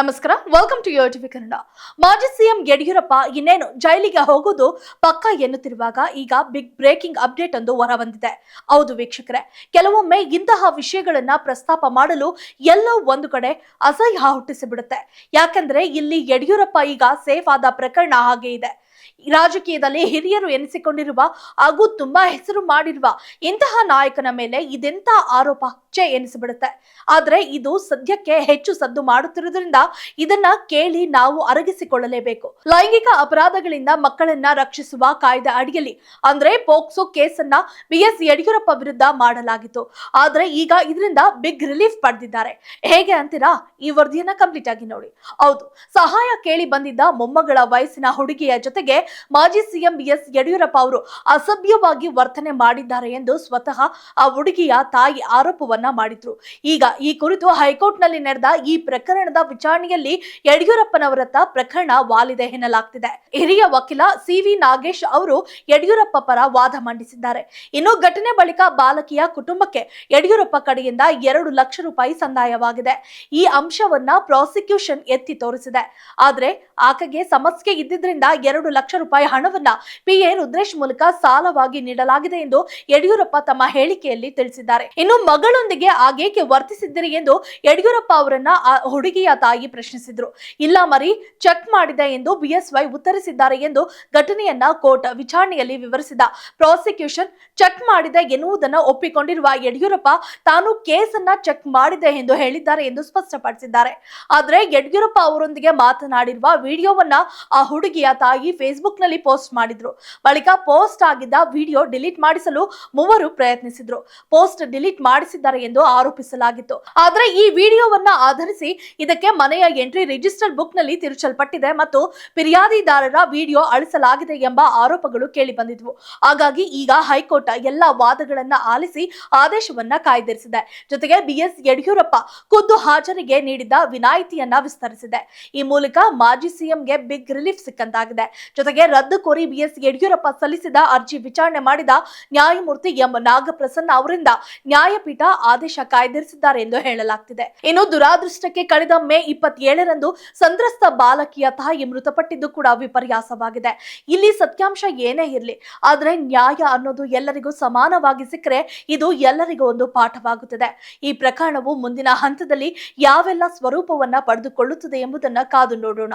ನಮಸ್ಕಾರ. Welcome to TV Kannada ಮಾಜಿ CM Yediyurappa ಇನ್ನೇನು ಜೈಲಿಗೆ ಹೋಗುವುದು ಪಕ್ಕ ಎನ್ನುತ್ತಿರುವಾಗ ಈಗ ಬಿಗ್ ಬ್ರೇಕಿಂಗ್ ಅಪ್ಡೇಟ್ ಒಂದು ಹೊರಬಂದಿದೆ. ಹೌದು ವೀಕ್ಷಕರೇ, ಕೆಲವೊಮ್ಮೆ ಇಂತಹ ವಿಷಯಗಳನ್ನ ಪ್ರಸ್ತಾಪ ಮಾಡಲು ಎಲ್ಲೋ ಒಂದು ಕಡೆ ಅಸಹ್ಯ ಹುಟ್ಟಿಸಿಬಿಡುತ್ತೆ. ಯಾಕಂದ್ರೆ ಇಲ್ಲಿ ಯಡಿಯೂರಪ್ಪ ಈಗ ಸೇಫ್ ಆದ ಪ್ರಕರಣ ಹಾಗೆ ಇದೆ. ರಾಜಕೀಯದಲ್ಲಿ ಹಿರಿಯರು ಎನಿಸಿಕೊಂಡಿರುವ ಹಾಗೂ ತುಂಬಾ ಹೆಸರು ಮಾಡಿರುವ ಇಂತಹ ನಾಯಕನ ಮೇಲೆ ಇದೆಂತ ಆರೋಪ ಚೆ ಎನಿಸಿಬಿಡುತ್ತೆ. ಆದ್ರೆ ಇದು ಸದ್ಯಕ್ಕೆ ಹೆಚ್ಚು ಸದ್ದು ಮಾಡುತ್ತಿರುವುದರಿಂದ ಇದನ್ನ ಕೇಳಿ ನಾವು ಅರಗಿಸಿಕೊಳ್ಳಲೇಬೇಕು. ಲೈಂಗಿಕ ಅಪರಾಧಗಳಿಂದ ಮಕ್ಕಳನ್ನ ರಕ್ಷಿಸುವ ಕಾಯ್ದೆ ಅಡಿಯಲ್ಲಿ, ಅಂದ್ರೆ ಪೋಕ್ಸೋ ಕೇಸನ್ನ ಬಿ ಎಸ್ ಯಡಿಯೂರಪ್ಪ ವಿರುದ್ಧ ಮಾಡಲಾಗಿತ್ತು. ಆದ್ರೆ ಈಗ ಇದರಿಂದ ಬಿಗ್ ರಿಲೀಫ್ ಪಡೆದಿದ್ದಾರೆ. ಹೇಗೆ ಅಂತೀರಾ? ಈ ವರದಿಯನ್ನ ಕಂಪ್ಲೀಟ್ ಆಗಿ ನೋಡಿ. ಹೌದು, ಸಹಾಯ ಕೇಳಿ ಬಂದಿದ್ದ ಮೊಮ್ಮಗಳ ವಯಸ್ಸಿನ ಹುಡುಗಿಯ ಜೊತೆಗೆ ಮಾಜಿ ಸಿಎಂ ಬಿ ಎಸ್ ಯಡಿಯೂರಪ್ಪ ಅವರು ಅಸಭ್ಯವಾಗಿ ವರ್ತನೆ ಮಾಡಿದ್ದಾರೆ ಎಂದು ಸ್ವತಃ ಆ ಹುಡುಗಿಯ ತಾಯಿ ಆರೋಪವನ್ನ ಮಾಡಿದ್ರು. ಈಗ ಈ ಕುರಿತು ಹೈಕೋರ್ಟ್ನಲ್ಲಿ ನಡೆದ ಈ ಪ್ರಕರಣದ ವಿಚಾರಣೆಯಲ್ಲಿ ಯಡಿಯೂರಪ್ಪನವರತ್ತ ಪ್ರಕರಣ ವಾಲಿದೆ ಎನ್ನಲಾಗ್ತಿದೆ. ಹಿರಿಯ ವಕೀಲ ಸಿ ವಿ ನಾಗೇಶ್ ಅವರು ಯಡಿಯೂರಪ್ಪ ಪರ ವಾದ ಮಂಡಿಸಿದ್ದಾರೆ. ಇನ್ನು ಘಟನೆ ಬಳಿಕ ಬಾಲಕಿಯ ಕುಟುಂಬಕ್ಕೆ ಯಡಿಯೂರಪ್ಪ ಕಡೆಯಿಂದ ಎರಡು ಲಕ್ಷ ರೂಪಾಯಿ ಸಂದಾಯವಾಗಿದೆ. ಈ ಅಂಶವನ್ನ ಪ್ರಾಸಿಕ್ಯೂಷನ್ ಎತ್ತಿ ತೋರಿಸಿದೆ. ಆದ್ರೆ ಆಕೆಗೆ ಸಮಸ್ಯೆ ಇದ್ದಿದ್ರಿಂದ ಎರಡು ಲಕ್ಷ ರೂಪಾಯಿ ಹಣವನ್ನ ಪಿಎ ರುದ್ರೇಶ್ ಮೂಲಕ ಸಾಲವಾಗಿ ನೀಡಲಾಗಿದೆ ಎಂದು ಯಡಿಯೂರಪ್ಪ ತಮ್ಮ ಹೇಳಿಕೆಯಲ್ಲಿ ತಿಳಿಸಿದ್ದಾರೆ. ಇನ್ನು ಮಗಳೊಂದಿಗೆ ಆಗೇಕೆ ವರ್ತಿಸಿದ್ದೀರಿ ಎಂದು ಯಡಿಯೂರಪ್ಪ ಅವರನ್ನ ಹುಡುಗಿಯ ತಾಯಿ ಪ್ರಶ್ನಿಸಿದ್ರು. ಇಲ್ಲ ಮರಿ, ಚೆಕ್ ಮಾಡಿದೆ ಎಂದು ಬಿಎಸ್ವೈ ಉತ್ತರಿಸಿದ್ದಾರೆ ಎಂದು ಘಟನೆಯನ್ನ ಕೋರ್ಟ್ ವಿಚಾರಣೆಯಲ್ಲಿ ವಿವರಿಸಿದ. ಪ್ರಾಸಿಕ್ಯೂಷನ್ ಚೆಕ್ ಮಾಡಿದೆ ಎನ್ನುವುದನ್ನ ಒಪ್ಪಿಕೊಂಡಿರುವ ಯಡಿಯೂರಪ್ಪ ತಾನು ಕೇಸನ್ನ ಚೆಕ್ ಮಾಡಿದೆ ಎಂದು ಹೇಳಿದ್ದಾರೆ ಎಂದು ಸ್ಪಷ್ಟಪಡಿಸಿದ್ದಾರೆ. ಆದ್ರೆ ಯಡಿಯೂರಪ್ಪ ಅವರೊಂದಿಗೆ ಮಾತನಾಡಿರುವ ವಿಡಿಯೋವನ್ನ ಆ ಹುಡುಗಿಯ ತಾಯಿ ಫೇಸ್ಬುಕ್ ನಲ್ಲಿ ಪೋಸ್ಟ್ ಮಾಡಿದ್ರು. ಬಳಿಕ ಪೋಸ್ಟ್ ಆಗಿದ್ದ ವಿಡಿಯೋ ಡಿಲೀಟ್ ಮಾಡಿಸಲು ಮೂವರು ಪ್ರಯತ್ನಿಸಿದ್ರು. ಪೋಸ್ಟ್ ಡಿಲೀಟ್ ಮಾಡಿಸಿದ್ದಾರೆ ಎಂದು ಆರೋಪಿಸಲಾಗಿತ್ತು. ಆದರೆ ಈ ವಿಡಿಯೋವನ್ನ ಆಧರಿಸಿ ಇದಕ್ಕೆ ಮನೆಯ ಎಂಟ್ರಿ ರಿಜಿಸ್ಟರ್ ಬುಕ್ನಲ್ಲಿ ತಿರುಚಲ್ಪಟ್ಟಿದೆ ಮತ್ತು ಫಿರ್ಯಾದಿದಾರರ ವಿಡಿಯೋ ಅಳಿಸಲಾಗಿದೆ ಎಂಬ ಆರೋಪಗಳು ಕೇಳಿ ಬಂದಿದ್ವು. ಹಾಗಾಗಿ ಈಗ ಹೈಕೋರ್ಟ್ ಎಲ್ಲ ವಾದಗಳನ್ನ ಆಲಿಸಿ ಆದೇಶವನ್ನ ಕಾಯ್ದಿರಿಸಿದೆ. ಜೊತೆಗೆ ಬಿಎಸ್ ಯಡಿಯೂರಪ್ಪ ಖುದ್ದು ಹಾಜರಿಗೆ ನೀಡಿದ ವಿನಾಯಿತಿಯನ್ನ ವಿಸ್ತರಿಸಿದೆ. ಈ ಮೂಲಕ ಮಾಜಿ ಸಿಎಂಗೆ ಬಿಗ್ ರಿಲೀಫ್ ಸಿಕ್ಕಂತಾಗಿದೆ. ಜೊತೆಗೆ ರದ್ದು ಕೋರಿ ಬಿಎಸ್ ಯಡಿಯೂರಪ್ಪ ಸಲ್ಲಿಸಿದ ಅರ್ಜಿ ವಿಚಾರಣೆ ಮಾಡಿದ ನ್ಯಾಯಮೂರ್ತಿ ಎಂ ನಾಗಪ್ರಸನ್ನ ಅವರಿಂದ ನ್ಯಾಯಪೀಠ ಆದೇಶ ಕಾಯ್ದಿರಿಸಿದ್ದಾರೆ ಎಂದು ಹೇಳಲಾಗ್ತಿದೆ. ಇನ್ನು ದುರಾದೃಷ್ಟಕ್ಕೆ ಕಳೆದ ಮೇ ಇಪ್ಪತ್ತೇಳರಂದು ಸಂತ್ರಸ್ತ ಬಾಲಕಿಯ ತಾಯಿ ಮೃತಪಟ್ಟಿದ್ದು ಕೂಡ ವಿಪರ್ಯಾಸವಾಗಿದೆ. ಇಲ್ಲಿ ಸತ್ಯಾಂಶ ಏನೇ ಇರಲಿ, ಆದರೆ ನ್ಯಾಯ ಅನ್ನೋದು ಎಲ್ಲರಿಗೂ ಸಮಾನವಾಗಿ ಸಿಕ್ಕರೆ ಇದು ಎಲ್ಲರಿಗೂ ಒಂದು ಪಾಠವಾಗುತ್ತದೆ. ಈ ಪ್ರಕರಣವು ಮುಂದಿನ ಹಂತದಲ್ಲಿ ಯಾವೆಲ್ಲ ಸ್ವರೂಪವನ್ನ ಪಡೆದುಕೊಳ್ಳುತ್ತದೆ ಎಂಬುದನ್ನ ಕಾದು ನೋಡೋಣ.